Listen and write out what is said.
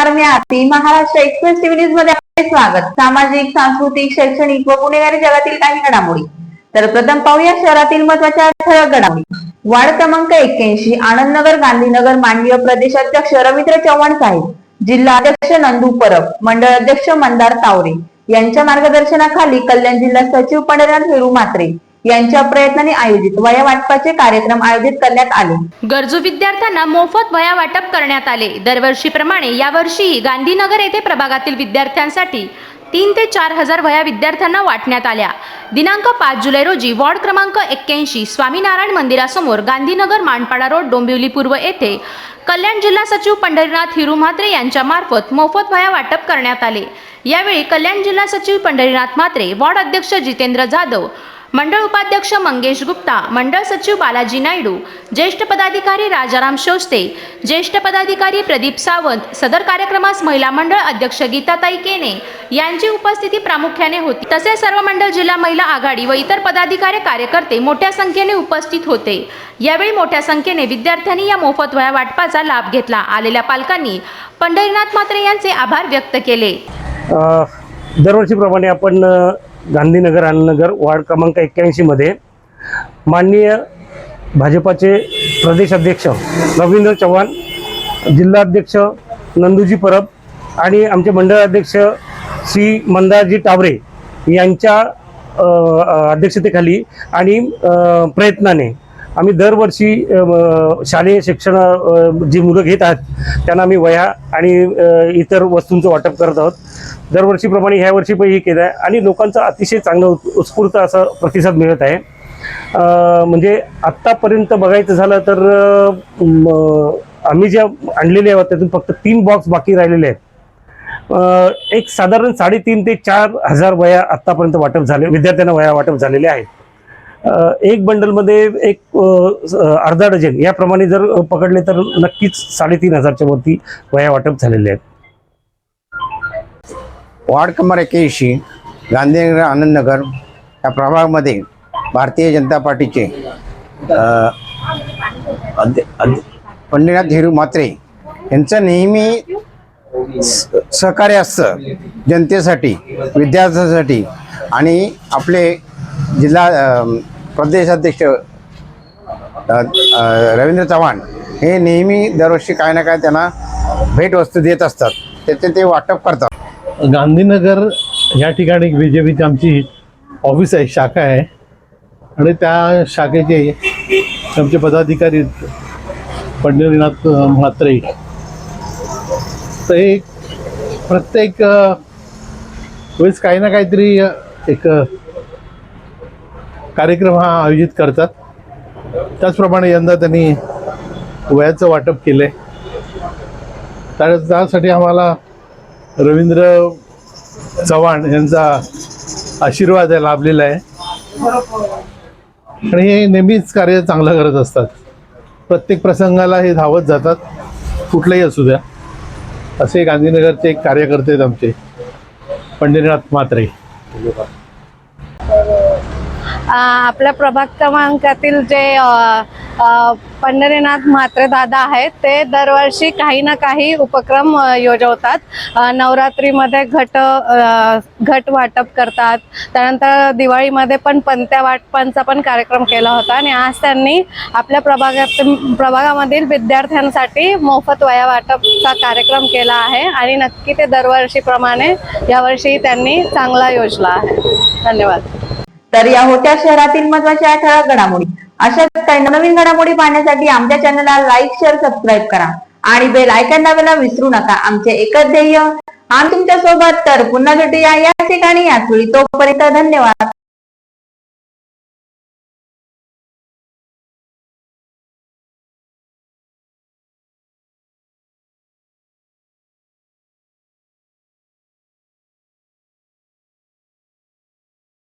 आरती. Maharashtra express TV न्यूजमध्ये आपले स्वागत. सामाजिक सांस्कृतिक शैक्षणिक व गुन्हेगारी जगातील काही घडामोडी. तर प्रथम पाहूया शहरातील महत्त्वाच्या ठळक घडामोडी. वार्ड क्रमांक एक्क्याऐंशी आनंदनगर गांधीनगर माननीय प्रदेशाध्यक्ष रवींद्र चव्हाण साहेब जिल्हा अध्यक्ष नंदू परब मंडळ अध्यक्ष मंदार तावरे यांच्या मार्गदर्शनाखाली कल्याण जिल्हा सचिव पंढरनाथ हिरू मात्रे यांच्या प्रयत्नाने आयोजित वया वाटपाचे कार्यक्रम आयोजित करण्यात आले. गरजू विद्यार्थ्यांना मोफत वया वाटप करण्यात आले. दरवर्षीप्रमाणे यावर्षीही गांधीनगर येथे प्रभागातील विद्यार्थ्यांसाठी तीन ते चार हजार वया विद्यार्थ्यांना वाटण्यात आल्या. दिनांक पाच जुलै रोजी वॉर्ड क्रमांक एक्क्याऐंशी स्वामीनारायण मंदिरासमोर गांधीनगर मानपाडा रोड डोंबिवली पूर्व येथे कल्याण जिल्हा सचिव पंढरीनाथ हिरू म्हात्रे यांच्या मार्फत मोफत वया वाटप करण्यात आले. यावेळी कल्याण जिल्हा सचिव पंढरीनाथ म्हात्रे वॉर्ड अध्यक्ष जितेंद्र जाधव मंडळ उपाध्यक्ष मंगेश गुप्ता मंडळ सचिव बालाजी नायडू ज्येष्ठ पदाधिकारी राजाराम शोस्ते ज्येष्ठ पदाधिकारी प्रदीप सावंत सदर कार्यक्रमास महिला मंडळ अध्यक्ष गीताताई केने यांची उपस्थिती प्रामुख्याने होती. तसेच सर्व मंडळ जिल्हा महिला आघाडी व इतर पदाधिकारी कार्यकर्ते मोठ्या संख्येने उपस्थित होते. यावेळी मोठ्या संख्येने विद्यार्थ्यांनी या मोफत वया वाटपाचा लाभ घेतला. आलेल्या पालकांनी पंढरीनाथ मात्रे यांचे आभार व्यक्त केले. दरवर्षीप्रमाणे आपण गांधीनगर आनंदनगर वार्ड क्रमांक एक्क्याऐंशीमध्ये माननीय भाजपाचे प्रदेश अध्यक्ष रवींद्र चव्हाण जिल्हाध्यक्ष नंदूजी परब आणि आमचे मंडळ अध्यक्ष श्री मंदारजी टावरे यांच्या अध्यक्षतेखाली आणि प्रयत्नाने आम्ही दरवर्षी शालेय शिक्षण जी मुलं घेत आहेत त्यांना आम्ही वह्या आणि इतर वस्तूंचं वाटप करत आहोत. दरवर्षीप्रमाणे ह्या वर्षी पण हे केलं आहे आणि लोकांचा अतिशय चांगलं उत्- उत्स्फूर्त असा प्रतिसाद मिळत आहे. म्हणजे आत्तापर्यंत बघायचं झालं तर आम्ही ज्या आणलेले आहोत त्यातून फक्त तीन बॉक्स बाकी राहिलेले आहेत. एक साधारण साडेतीन ते चार हजार वया आत्तापर्यंत वाटप झाले विद्यार्थ्यांना वया वाटप झालेले आहेत. एक बंडलमध्ये एक अर्धा डझन याप्रमाणे जर पकडले तर नक्कीच साडेतीन हजारच्या वरती वया वाटप झालेले आहेत. वार्ड क्रमांक एक्याऐंशी गांधीनगर आनंदनगर या प्रभागामध्ये भारतीय जनता पार्टीचे अ, अध्य मात्रे पंढरीनाथ म्हात्रे यांचं नेहमी सहकार्य असतं जनतेसाठी विद्यार्थ्यांसाठी आणि आपले जिल्हा प्रदेशाध्यक्ष रवींद्र चव्हाण हे नेहमी दरवर्षी काय ना काय त्यांना भेटवस्तू देत असतात. त्याचे ते वाटप करतात. गांधीनगर या ठिकाणी बी जे पीची आमची ऑफिस आहे शाखा आहे. आणि त्या शाखेचे आमचे पदाधिकारी पंढरीनाथ म्हात्रे. तर एक प्रत्येक वेळेस काही ना काहीतरी एक कार्यक्रम हा आयोजित करतात. त्याचप्रमाणे यंदा त्यांनी वयाचं वाटप केलं आहे त्या त्यासाठी आम्हाला रवींद्र चव्हाण यांचा आशीर्वाद लाभलेला आहे. आणि हे नेहमीच कार्य चांगलं करत असतात. प्रत्येक प्रसंगाला हे धावत जातात. कुठलंही असू द्या. असे गांधीनगरचे एक कार्यकर्ते आहेत आमचे. पंढरीनाथ म्हात्रे. आपल्या प्रभाग क्रमांकातील जे पंढरीनाथ म्हात्रे दादा आहेत ते दरवर्षी काही ना काही उपक्रम योजवतात. नवरात्रीमध्ये घट घट वाटप करतात. त्यानंतर दिवाळीमध्ये पण पंत्या वाटपांचा पण कार्यक्रम केला होता आणि आज त्यांनी आपल्या प्रभागात प्रभागामधील विद्यार्थ्यांसाठी मोफत वया वाटपचा कार्यक्रम केला आहे आणि नक्की ते दरवर्षीप्रमाणे यावर्षी त्यांनी चांगला योजला आहे. धन्यवाद. तर या होत्या शहरातील महत्त्वाच्या ठळक घडामोडी. अशाच काही नवीन घडामोडी पाहण्यासाठी आमच्या चॅनलला लाईक शेअर सबस्क्राईब करा. आणि बेल आयकॉन दाबायला विसरू नका. आमचे एकच ध्येय आम्ही तुमच्यासोबत तर पुन्हा भेटूया या ठिकाणी. याच वेळी तोपर्यंत धन्यवाद.